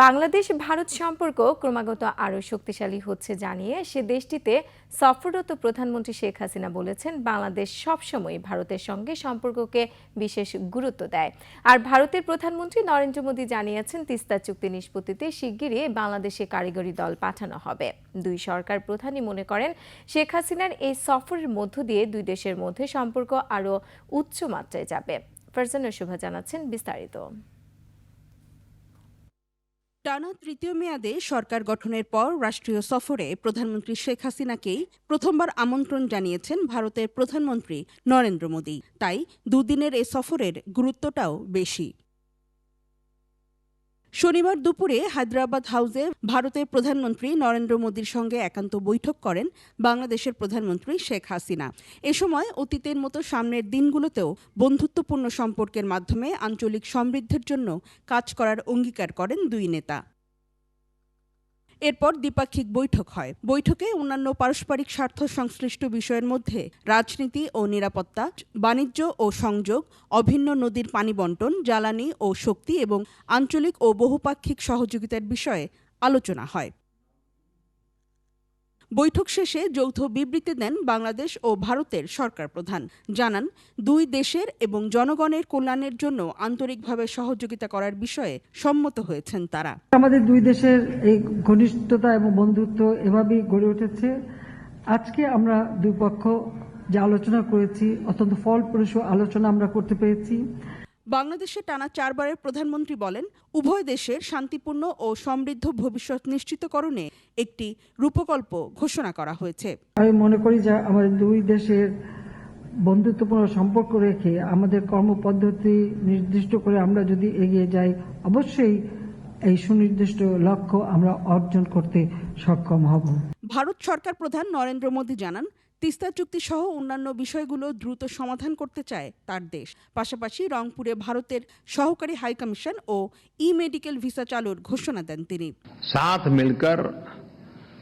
বাংলাদেশ ভারত সম্পর্ক ক্রমাগত আরও শক্তিশালী হচ্ছে জানিয়ে সে দেশটিতে সফররত প্রধানমন্ত্রী শেখ হাসিনা বলেছেন, বাংলাদেশ সবসময় ভারতের সঙ্গে সম্পর্ককে বিশেষ গুরুত্ব দেয়। আর ভারতের প্রধানমন্ত্রী নরেন্দ্র মোদী জানিয়েছেন, তিস্তা চুক্তি নিষ্পত্তিতে শিগগিরই বাংলাদেশে কারিগরি দল পাঠানো হবে। দুই সরকার প্রধানই মনে করেন, শেখ হাসিনার এই সফরের মধ্য দিয়ে দুই দেশের মধ্যে সম্পর্ক আরও উচ্চ মাত্রায় যাবে। ফারজানা শোভা জানাচ্ছেন বিস্তারিত। টানা তৃতীয় মেয়াদে সরকার গঠনের পর রাষ্ট্রীয় সফরে প্রধানমন্ত্রী শেখ হাসিনাকেই প্রথমবার আমন্ত্রণ জানিয়েছেন ভারতের প্রধানমন্ত্রী নরেন্দ্র মোদী। তাই দুদিনের এ সফরের গুরুত্বটাও বেশি। শনিবার দুপুরে হায়দ্রাবাদ হাউসে ভারতের প্রধানমন্ত্রী নরেন্দ্র মোদীর সঙ্গে একান্ত বৈঠক করেন বাংলাদেশের প্রধানমন্ত্রী শেখ হাসিনা। এ সময় অতীতের মতো সামনের দিনগুলোতেও বন্ধুত্বপূর্ণ সম্পর্কের মাধ্যমে আঞ্চলিক সমৃদ্ধির জন্য কাজ করার অঙ্গীকার করেন দুই নেতা। এরপর দ্বিপাক্ষিক বৈঠক হয়। বৈঠকে অন্যান্য পারস্পরিক স্বার্থ সংশ্লিষ্ট বিষয়ের মধ্যে রাজনীতি ও নিরাপত্তা, বাণিজ্য ও সংযোগ, অভিন্ন নদীর পানি বন্টন, জ্বালানি ও শক্তি এবং আঞ্চলিক ও বহুপাক্ষিক সহযোগিতার বিষয়ে আলোচনা হয়। বৈঠক শেষে যৌথ বিবৃতি দেন বাংলাদেশ ও ভারতের সরকার প্রধান। জানান, দুই দেশের এবং জনগণের কল্যাণের জন্য আন্তরিকভাবে সহযোগিতা করার বিষয়ে সম্মত হয়েছেন তারা। আমাদের দুই দেশের এই ঘনিষ্ঠতা এবং বন্ধুত্ব এভাবেই গড়ে উঠেছে। আজকে আমরা দুই পক্ষ যে আলোচনা করেছি, অত্যন্ত ফলপ্রসূ আলোচনা আমরা করতে পেরেছি। বাংলাদেশে টানা চারবারের প্রধানমন্ত্রী বলেন উভয় দেশের শান্তিপূর্ণ ও সমৃদ্ধ ভবিষ্যৎ নিশ্চিতকরণে একটি রূপকল্প ঘোষণা করা হয়েছে। আমি মনে করি যে আমাদের দুই দেশের বন্ধুত্বপূর্ণ সম্পর্ক রেখে আমাদের কর্মপদ্ধতি নির্দিষ্ট করে আমরা যদি এগিয়ে যাই অবশ্যই এই সুনির্দিষ্ট লক্ষ্য আমরা অর্জন করতে সক্ষম হব। ভারত সরকার প্রধান নরেন্দ্র মোদী জানান তিস্তা চুক্তি সহ অন্যান্য বিষয়গুলো দ্রুত সমাধান করতে চায় তার দেশ। পাশাপাশি রংপুরে ভারতের সহকারী হাইকমিশন ও ই মেডিকেল ভিসা চালুর ঘোষণা দেন তিনি। সাথ মিলকর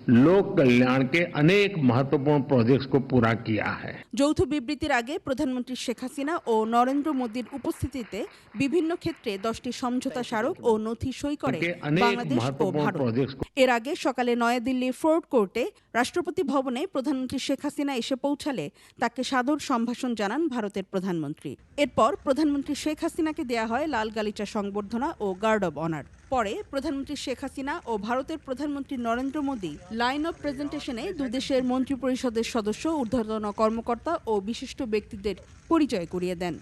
लोक कल्याण के अनेक महत्वपूर्ण प्रोजेक्ट्स को पूरा किया है যৌথ বিবৃতির আগে প্রধানমন্ত্রী শেখ হাসিনা ও নরেন্দ্র মোদীর উপস্থিতিতে বিভিন্ন ক্ষেত্রে দশটি সমঝোতা স্মারক ও নথি সই করে के अनेक বাংলাদেশ ও महत्वपूर्ण ভারত प्रोजेक्ट्स को এর আগে সকালে নয়াদিল্লির ফোর্ট কোর্টে রাষ্ট্রপতি ভবনে প্রধানমন্ত্রী শেখ হাসিনা এসে পৌঁছালে তাকে সাদর সম্ভাষণ জানান ভারতের প্রধানমন্ত্রী এরপর প্রধানমন্ত্রী শেখ হাসিনাকে দেয়া হয় লাল গালিচা সংবর্ধনা ও গার্ড অব অনার পরে প্রধানমন্ত্রী শেখ হাসিনা ও ভারতের প্রধানমন্ত্রী নরেন্দ্র মোদী লাইন অফ প্রেজেন্টেশনে দুদেশের মন্ত্রিপরিষদের সদস্য, ঊর্ধ্বতন কর্মকর্তা ও বিশিষ্ট ব্যক্তিদের পরিচয় করিয়ে দেন।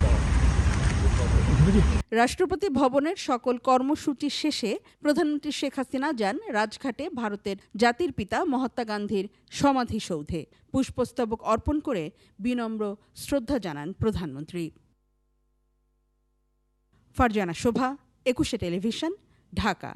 রাষ্ট্রপতি ভবনের সকল কর্মসূচি শেষে প্রধানমন্ত্রী শেখ হাসিনা যান রাজঘাটে ভারতের জাতির পিতা মহাত্মা গান্ধীর সমাধিসৌধে। পুষ্পস্তবক অর্পণ করে বিনম্র শ্রদ্ধা জানান প্রধানমন্ত্রী। ফারজানা শোভা, একুশে টেলিভিশন ঢাকা।